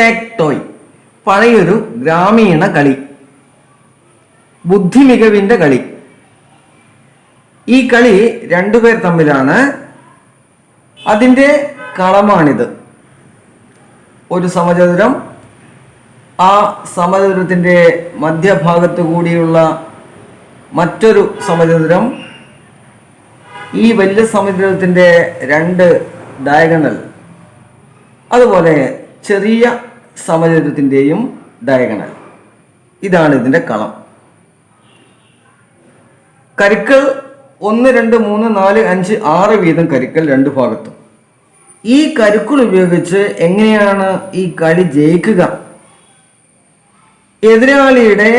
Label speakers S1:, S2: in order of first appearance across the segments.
S1: Tak toy പഴയൊരു ഗ്രാമീണ കളി. ബുദ്ധിമികവിന്റെ കളി. ഈ കളി രണ്ടുപേർ തമ്മിലാണ്. അതിന്റെ കളമാണിത്. ഒരു സമചതുരം ആ സമചതുരത്തിന്റെ മധ്യഭാഗത്തു കൂടിയുള്ള മറ്റൊരു സമചതുരം ഈ വലിയ സമചതുരത്തിന്റെ രണ്ട് ഡയഗണൽ അതുപോലെ ചെറിയ സമചതുരത്തിന്റെയും ഡയഗണൽ. ഇതാണ് ഇതിന്റെ കളം. കരുക്കൾ ഒന്ന് രണ്ട് മൂന്ന് നാല് അഞ്ച് ആറ് വീതം കരുക്കൾ രണ്ട് ഭാഗത്തും. ഈ കരുക്കൾ ഉപയോഗിച്ച് എങ്ങനെയാണ് ഈ കളി ജയിക്കുക? എതിരാളിയുടെ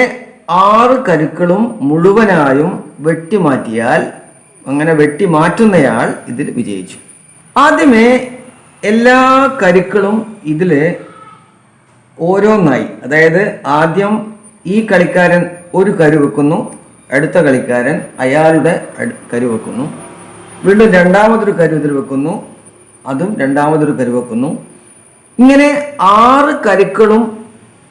S1: ആറ് കരുക്കളും മുഴുവനായും വെട്ടിമാറ്റിയാൽ അങ്ങനെ വെട്ടിമാറ്റുന്നയാൾ ഇതിൽ വിജയിച്ചു. ആദ്യമേ എല്ലാ കരുക്കളും ഇതിൽ ഓരോന്നായി. അതായത് ആദ്യം ഈ കളിക്കാരൻ ഒരു കരു വെക്കുന്നു അടുത്ത കളിക്കാരൻ അയാളുടെ കരു വെക്കുന്നു. വീണ്ടും രണ്ടാമതൊരു കരു ഇതിൽ വെക്കുന്നു അതും രണ്ടാമതൊരു കരു വെക്കുന്നു. ഇങ്ങനെ ആറ് കരുക്കളും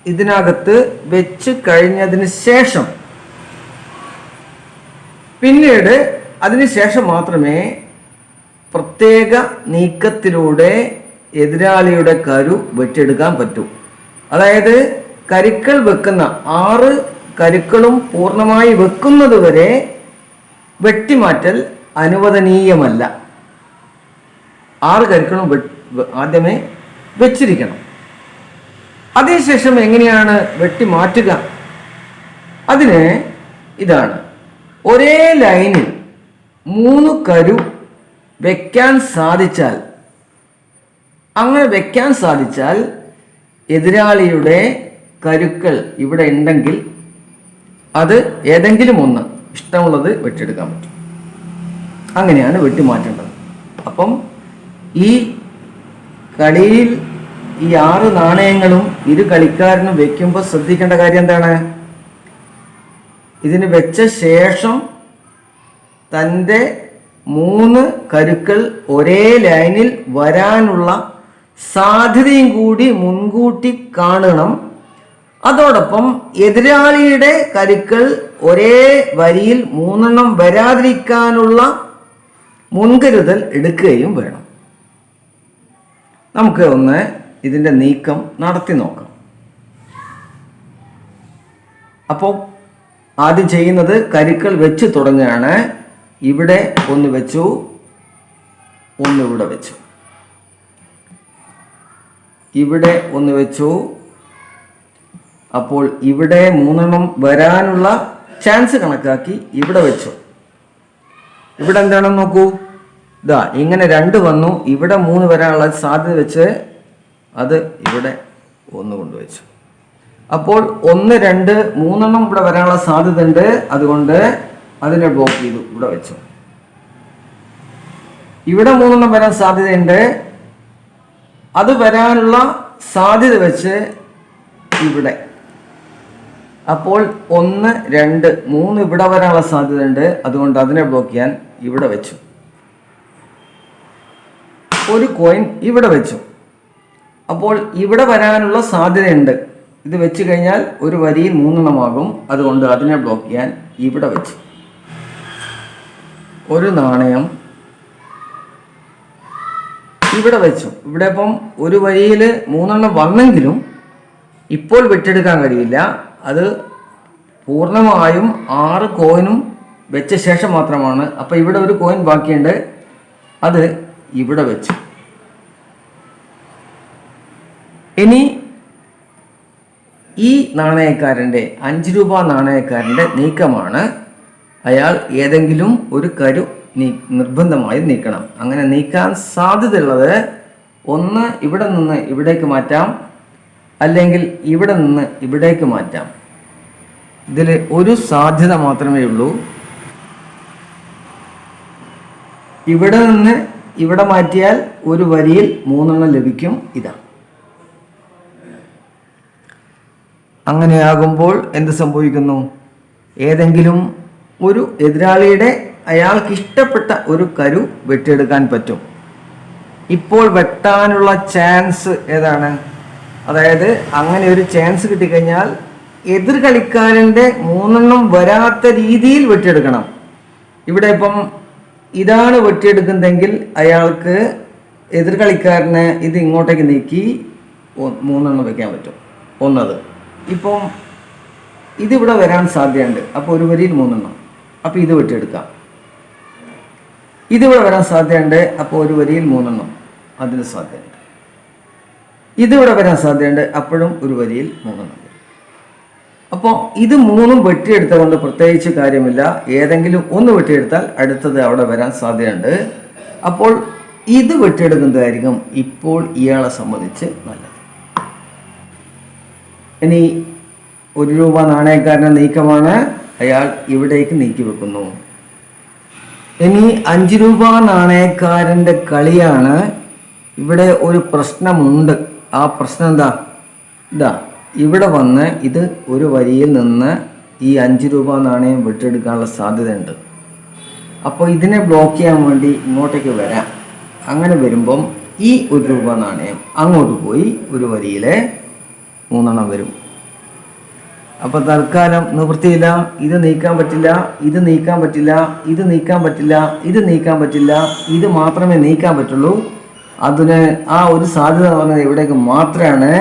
S1: ഇതിനകത്ത് വെച്ച് കഴിഞ്ഞതിന് ശേഷം പിന്നീട് അതിനുശേഷം മാത്രമേ പ്രത്യേക നീക്കത്തിലൂടെ എതിരാളിയുടെ കരു വെട്ടിയെടുക്കാൻ പറ്റൂ. അതായത് കരുക്കൾ വെക്കുന്ന ആറ് കരുക്കളും പൂർണമായി വെക്കുന്നത് വരെ വെട്ടിമാറ്റൽ അനുവദനീയമല്ല. ആറ് കരുക്കളും ആദ്യമേ വെച്ചിരിക്കണം. അതിനുശേഷം എങ്ങനെയാണ് വെട്ടിമാറ്റുക? അതിന് ഇതാണ്. ഒരേ ലൈനിൽ മൂന്ന് കരു വെക്കാൻ സാധിച്ചാൽ അങ്ങനെ വെക്കാൻ സാധിച്ചാൽ എതിരാളിയുടെ കരുക്കൾ ഇവിടെ ഉണ്ടെങ്കിൽ അത് ഏതെങ്കിലും ഒന്ന് ഇഷ്ടമുള്ളത് വെട്ടിയെടുക്കാൻ പറ്റും. അങ്ങനെയാണ് വെട്ടിമാറ്റേണ്ടത്. അപ്പം ഈ കളിയിൽ ഈ ആറ് നാണയങ്ങളും ഇരു കളിക്കാരനും വെക്കുമ്പോൾ ശ്രദ്ധിക്കേണ്ട കാര്യം എന്താണ്? ഇതിന് വെച്ച ശേഷം തന്റെ മൂന്ന് കരുക്കൾ ഒരേ ലൈനിൽ വരാനുള്ള സാധ്യതയും കൂടി മുൻകൂട്ടി കാണണം. അതോടൊപ്പം എതിരാളിയുടെ കരുക്കൾ ഒരേ വരിയിൽ മൂന്നെണ്ണം വരാതിരിക്കാനുള്ള മുൻകരുതൽ എടുക്കുകയും വേണം. നമുക്ക് ഒന്ന് ഇതിന്റെ നീക്കം നടത്തി നോക്കാം. അപ്പോൾ ആദ്യം ചെയ്യുന്നത് കരുക്കൾ വെച്ച് തുടങ്ങുകയാണ്. ഇവിടെ ഒന്ന് വെച്ചു ഒന്നിവിടെ വെച്ചു. ഇവിടെ ഒന്ന് വെച്ചു. അപ്പോൾ ഇവിടെ മൂന്നെണ്ണം വരാനുള്ള ചാൻസ് കണക്കാക്കി ഇവിടെ വെച്ചു. ഇവിടെ എന്താണെന്ന് നോക്കൂ. ഇതാ ഇങ്ങനെ രണ്ട് വന്നു. ഇവിടെ മൂന്ന് വരാനുള്ള സാധ്യത വെച്ച് അത് ഇവിടെ ഒന്ന് കൊണ്ടുവച്ചു. അപ്പോൾ ഒന്ന് രണ്ട് മൂന്നെണ്ണം ഇവിടെ വരാനുള്ള സാധ്യത ഉണ്ട്. അതുകൊണ്ട് അതിനെ ബ്ലോക്ക് ചെയ്തു. ഇവിടെ വെച്ചു. ഇവിടെ മൂന്നെണ്ണം വരാൻ സാധ്യതയുണ്ട്. അത് വരാനുള്ള സാധ്യത വെച്ച് ഇവിടെ. അപ്പോൾ ഒന്ന് രണ്ട് മൂന്ന് ഇവിടെ വരാനുള്ള സാധ്യത ഉണ്ട് അതുകൊണ്ട് അതിനെ ബ്ലോക്ക് ചെയ്യാൻ ഇവിടെ വെച്ചു. ഒരു കോയിൻ ഇവിടെ വെച്ചു. അപ്പോൾ ഇവിടെ വരാനുള്ള സാധ്യതയുണ്ട്. ഇത് വെച്ച് കഴിഞ്ഞാൽ ഒരു വരിയിൽ മൂന്നെണ്ണമാകും. അതുകൊണ്ട് അതിനെ ബ്ലോക്ക് ചെയ്യാൻ ഇവിടെ വെച്ചു. ഒരു നാണയം ഇവിടെ വെച്ചു. ഇവിടെ ഇപ്പം ഒരു വരിയിൽ മൂന്നെണ്ണം വന്നെങ്കിലും ഇപ്പോൾ വെട്ടെടുക്കാൻ കഴിയില്ല. അത് പൂർണമായും ആറ് കോയിനും വെച്ച ശേഷം മാത്രമാണ്. അപ്പം ഇവിടെ ഒരു കോയിൻ ബാക്കിയുണ്ട്. അത് ഇവിടെ വെച്ചു. ഇനി ഈ നാണയക്കാരന്റെ അഞ്ച് രൂപ നാണയക്കാരന്റെ നീക്കമാണ്. അയാൾ ഏതെങ്കിലും ഒരു കരു നീ നിർബന്ധമായും നീക്കണം. അങ്ങനെ നീക്കാൻ സാധ്യതയുള്ളത് ഒന്ന് ഇവിടെ നിന്ന് ഇവിടേക്ക് മാറ്റാം. അല്ലെങ്കിൽ ഇവിടെ നിന്ന് ഇവിടേക്ക് മാറ്റാം. ഇതിൽ ഒരു സാധ്യത മാത്രമേ ഉള്ളൂ. ഇവിടെ നിന്ന് ഇവിടെ മാറ്റിയാൽ ഒരു വരിയിൽ മൂന്നെണ്ണം ലഭിക്കും. ഇതാ. അങ്ങനെയാകുമ്പോൾ എന്ത് സംഭവിക്കുന്നു? ഏതെങ്കിലും ഒരു എതിരാളിയുടെ അയാൾക്ക് ഇഷ്ടപ്പെട്ട ഒരു കരു വെട്ടിയെടുക്കാൻ പറ്റും. ഇപ്പോൾ വെട്ടാനുള്ള ചാൻസ് ഏതാണ്? അതായത് അങ്ങനെ ഒരു ചാൻസ് കിട്ടിക്കഴിഞ്ഞാൽ എതിർ കളിക്കാരന്റെ മൂന്നെണ്ണം വരാത്ത രീതിയിൽ വെട്ടിയെടുക്കണം. ഇവിടെ ഇപ്പം ഇതാണ് വെട്ടിയെടുക്കുന്നതെങ്കിൽ അയാൾക്ക് എതിർ കളിക്കാരനെ ഇത് ഇങ്ങോട്ടേക്ക് നീക്കി മൂന്നെണ്ണം വെക്കാൻ പറ്റും. ഒന്നത്. ഇപ്പം ഇതിവിടെ വരാൻ സാധ്യതയുണ്ട്. അപ്പോൾ ഒരു വരിയിൽ മൂന്നെണ്ണം. അപ്പോൾ ഇത് വെട്ടിയെടുക്കാം. ഇതിവിടെ വരാൻ സാധ്യതയുണ്ട്. അപ്പോൾ ഒരു വരിയിൽ മൂന്നെണ്ണം അതിന് സാധ്യതയുണ്ട്. ഇതിവിടെ വരാൻ സാധ്യതയുണ്ട്. അപ്പോഴും ഒരു വരിയിൽ മൂന്നെണ്ണം അപ്പോൾ ഇത് മൂന്നും വെട്ടിയെടുത്ത കൊണ്ട് പ്രത്യേകിച്ച് കാര്യമില്ല. ഏതെങ്കിലും ഒന്ന് വെട്ടിയെടുത്താൽ അടുത്തത് അവിടെ വരാൻ സാധ്യതയുണ്ട്. അപ്പോൾ ഇത് വെട്ടിയെടുക്കുന്നതായിരിക്കും ഇപ്പോൾ ഇയാളെ സംബന്ധിച്ച് നല്ലത്. ഇനി ഒരു രൂപ നാണയക്കാരന്റെ നീക്കമാണ്. അയാൾ ഇവിടേക്ക് നീക്കി വെക്കുന്നു ഇനി അഞ്ച് രൂപ നാണയക്കാരന്റെ കളിയാണ്. ഇവിടെ ഒരു പ്രശ്നമുണ്ട്. ആ പ്രശ്നം എന്താ? ഇതാ ഇവിടെ വന്ന് ഇത് ഒരു വരിയിൽ നിന്ന് ഈ അഞ്ച് രൂപ നാണയം വിട്ടെടുക്കാനുള്ള സാധ്യതയുണ്ട്. അപ്പോൾ ഇതിനെ ബ്ലോക്ക് ചെയ്യാൻ വേണ്ടി ഇങ്ങോട്ടേക്ക് വരാം. അങ്ങനെ വരുമ്പം ഈ ഒരു രൂപ നാണയം അങ്ങോട്ട് പോയി ഒരു വരിയിലെ മൂന്നെണ്ണം വരും. അപ്പൊ തൽക്കാലം നിവൃത്തിയില്ല. ഇത് നീക്കാൻ പറ്റില്ല. ഇത് നീക്കാൻ പറ്റില്ല. ഇത് നീക്കാൻ പറ്റില്ല. ഇത് നീക്കാൻ പറ്റില്ല. ഇത് മാത്രമേ നീക്കാൻ പറ്റുള്ളൂ. അതിന് ആ ഒരു സാധ്യത പറഞ്ഞത് ഇവിടേക്ക് മാത്രമാണ്.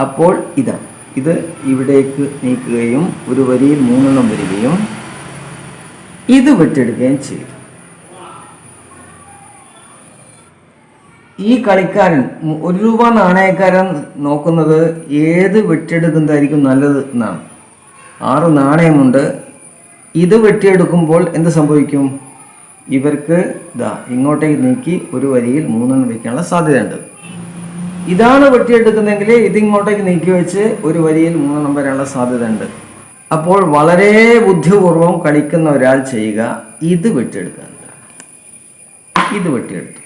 S1: അപ്പോൾ ഇത് ഇത് ഇവിടേക്ക് നീക്കുകയും ഒരു വരിയിൽ മൂന്നെണ്ണം വരികയും ഇത് വിട്ടെടുക്കുകയും ചെയ്തു. ഈ കളിക്കാരൻ ഒരു രൂപ നാണയക്കാരൻ നോക്കുന്നത് ഏത് വെട്ടിയെടുക്കുന്നതായിരിക്കും നല്ലത് എന്നാണ്. ആറ് നാണയമുണ്ട്. ഇത് വെട്ടിയെടുക്കുമ്പോൾ എന്ത് സംഭവിക്കും? ഇവർക്ക് ഇതാ ഇങ്ങോട്ടേക്ക് നീക്കി ഒരു വരിയിൽ മൂന്നെണ്ണം വയ്ക്കാനുള്ള സാധ്യതയുണ്ട്. ഇതാണ് വെട്ടിയെടുക്കുന്നതെങ്കിൽ ഇതിങ്ങോട്ടേക്ക് നീക്കി വെച്ച് ഒരു വരിയിൽ മൂന്നെണ്ണം വരാനുള്ള സാധ്യതയുണ്ട്. അപ്പോൾ വളരെ ബുദ്ധിപൂർവം കളിക്കുന്ന ഒരാൾ ചെയ്യുക ഇത് വെട്ടിയെടുക്കുക. ഇത് വെട്ടിയെടുത്തു.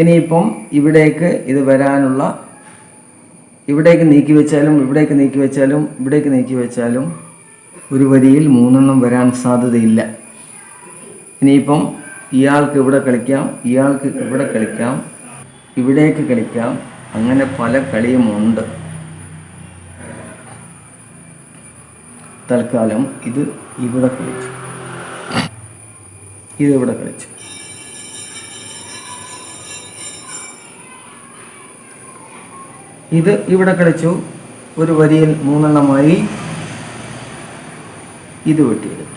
S1: ഇനിയിപ്പം ഇവിടേക്ക് ഇത് വരാനുള്ള ഇവിടേക്ക് നീക്കി വെച്ചാലും ഇവിടേക്ക് നീക്കി വെച്ചാലും ഇവിടേക്ക് നീക്കി വെച്ചാലും ഒരു വരിയിൽ മൂന്നെണ്ണം വരാൻ സാധ്യതയില്ല. ഇനിയിപ്പം ഇയാൾക്ക് ഇവിടെ കളിക്കാം ഇയാൾക്ക് ഇവിടെ കളിക്കാം ഇവിടേക്ക് കളിക്കാം അങ്ങനെ പല കളിയുമുണ്ട്. തൽക്കാലം ഇത് ഇവിടെ കളിച്ചു. ഇതിവിടെ കളിച്ചു. ഇത് ഇവിടെ കിടച്ചു ഒരു വരിയിൽ മൂന്നെണ്ണമായി ഇത് വെട്ടിയെടുത്തു.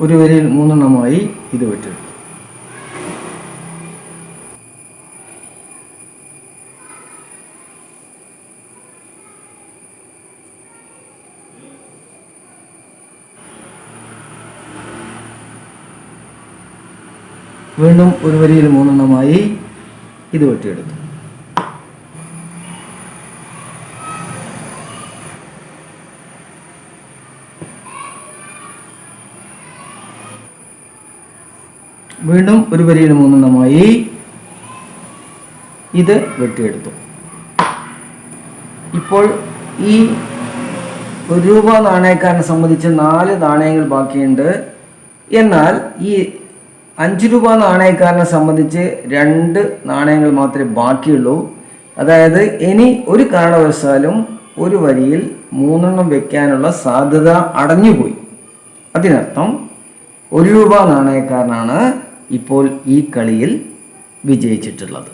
S1: ഒരു വരിയിൽ മൂന്നെണ്ണമായി ഇത് വെട്ടിയെടുത്തു. വീണ്ടും ഒരു വരിയിൽ മൂന്നെണ്ണമായി ഇത് വെട്ടിയെടുത്തു. വീണ്ടും ഒരു വരിയിൽ മൂന്നെണ്ണമായി ഇത് വെട്ടിയെടുത്തു. ഇപ്പോൾ ഈ ഒരു രൂപ നാണയക്കാരനെ സംബന്ധിച്ച് നാല് നാണയങ്ങൾ ബാക്കിയുണ്ട്. എന്നാൽ ഈ അഞ്ച് രൂപ നാണയക്കാരനെ സംബന്ധിച്ച് രണ്ട് നാണയങ്ങൾ മാത്രമേ ബാക്കിയുള്ളൂ. അതായത് ഇനി ഒരു കാരണവശാലും ഒരു വരിയിൽ മൂന്നെണ്ണം വെക്കാനുള്ള സാധ്യത അടഞ്ഞുപോയി. അതിനർത്ഥം ഒരു രൂപ നാണയക്കാരനാണ് ഇപ്പോൾ ഈ കളിയിൽ വിജയിച്ചിട്ടുള്ളത്.